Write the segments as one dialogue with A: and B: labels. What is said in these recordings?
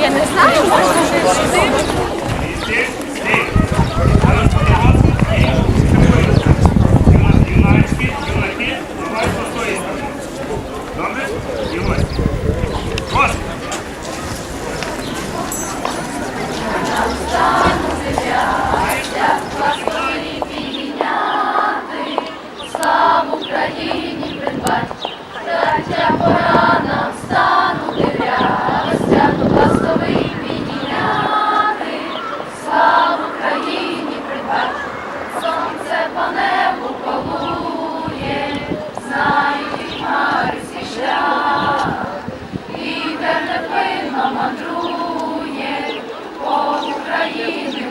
A: я не знаю,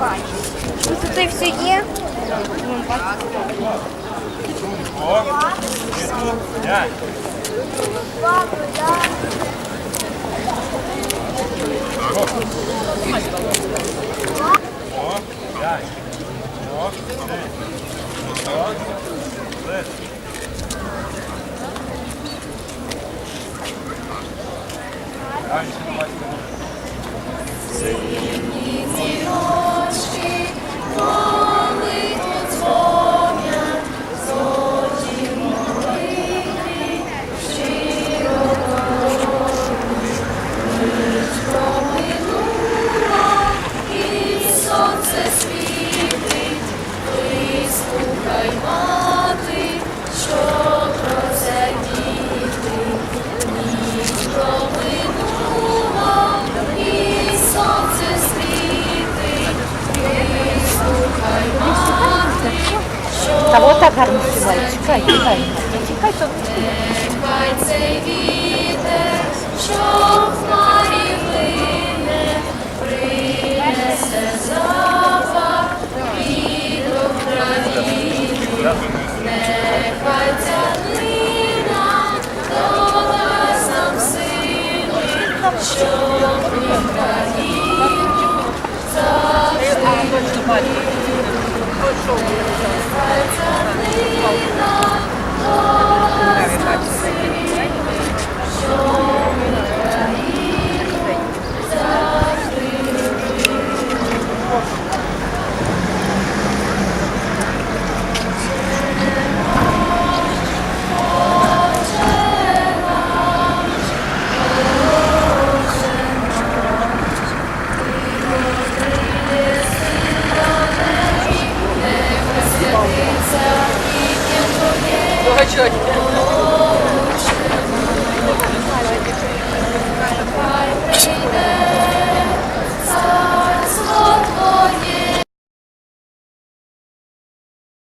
A: бачу. Ну, Тут все є.
B: П'ять.
C: Сонце
D: Та вот так гарно співає. Чекай, чекай. Чекай, то
C: нехай цей вітер, що в хмарі лине, принесе запах від України. Нехай ця глина додасть нам сили, щоб Україну завжди хочу.